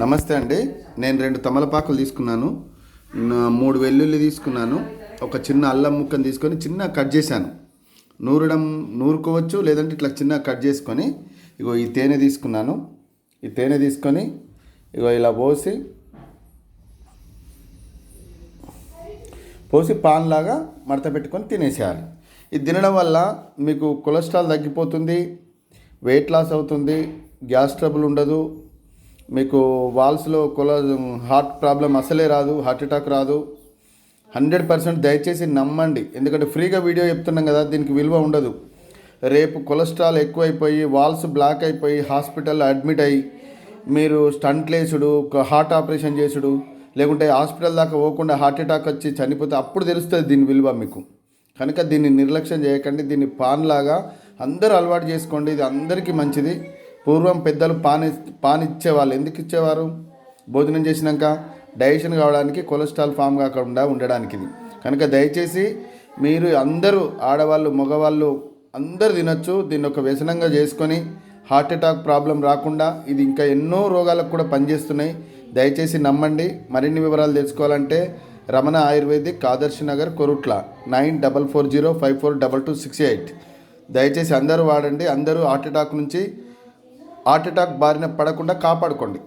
నమస్తే అండి. నేను రెండు తమలపాకులు తీసుకున్నాను. మూడు వెల్లుల్లి తీసుకున్నాను. ఒక చిన్న అల్లం ముక్కను తీసుకొని చిన్న కట్ చేశాను. నూరడం నూరుకోవచ్చు లేదంటే ఇట్లా చిన్న కట్ చేసుకొని ఇగో ఈ తేనె తీసుకున్నాను. ఈ తేనె తీసుకొని ఇగో ఇలా పోసి పోసి పాన్ లాగా మడత పెట్టుకొని తినేసేయాలి. ఇది తినడం వల్ల మీకు కొలెస్ట్రాల్ తగ్గిపోతుంది వెయిట్ లాస్ అవుతుంది గ్యాస్ ట్రబుల్ ఉండదు మీకు వాల్స్లో కొల హార్ట్ ప్రాబ్లం అసలే రాదు హార్ట్ అటాక్ రాదు. హండ్రెడ్ పర్సెంట్ దయచేసి నమ్మండి. ఎందుకంటే ఫ్రీగా వీడియో చెప్తున్నాం కదా దీనికి విలువ ఉండదు. రేపు కొలెస్ట్రాల్ ఎక్కువైపోయి వాల్స్ బ్లాక్ అయిపోయి హాస్పిటల్లో అడ్మిట్ అయ్యి మీరు స్టంట్ లేసుడు హార్ట్ ఆపరేషన్ చేసుడు లేకుంటే హాస్పిటల్ దాకా పోకుండా హార్ట్ అటాక్ వచ్చి చనిపోతే అప్పుడు తెలుస్తుంది దీని విలువ మీకు. కనుక దీన్ని నిర్లక్ష్యం చేయకండి దీన్ని పాన్ లాగా అందరూ అలవాటు చేసుకోండి ఇది అందరికీ మంచిది. పూర్వం పెద్దలు పాని ఇస్- పాన్ ఇచ్చేవాళ్ళు ఎందుకు ఇచ్చేవారు? భోజనం చేసినాక డైజెషన్ కావడానికి కొలెస్ట్రాల్ ఫామ్ కాకుండా ఉండడానికి ఇది. కనుక దయచేసి మీరు అందరూ ఆడవాళ్ళు మగవాళ్ళు అందరు తినొచ్చు. దీన్ని ఒక వ్యసనంగా చేసుకొని హార్ట్ అటాక్ ప్రాబ్లం రాకుండా ఇది ఇంకా ఎన్నో రోగాలకు కూడా పనిచేస్తున్నాయి. దయచేసి నమ్మండి. మరిన్ని వివరాలు తెలుసుకోవాలంటే Ramana Ayurvedic Adarsh Nagar Korutla nine double four zero five four double two six eight. దయచేసి అందరూ వాడండి. అందరూ హార్ట్ అటాక్ నుంచి హార్ట్ అటాక్ బారిన పడకుండా కాపాడుకోండి.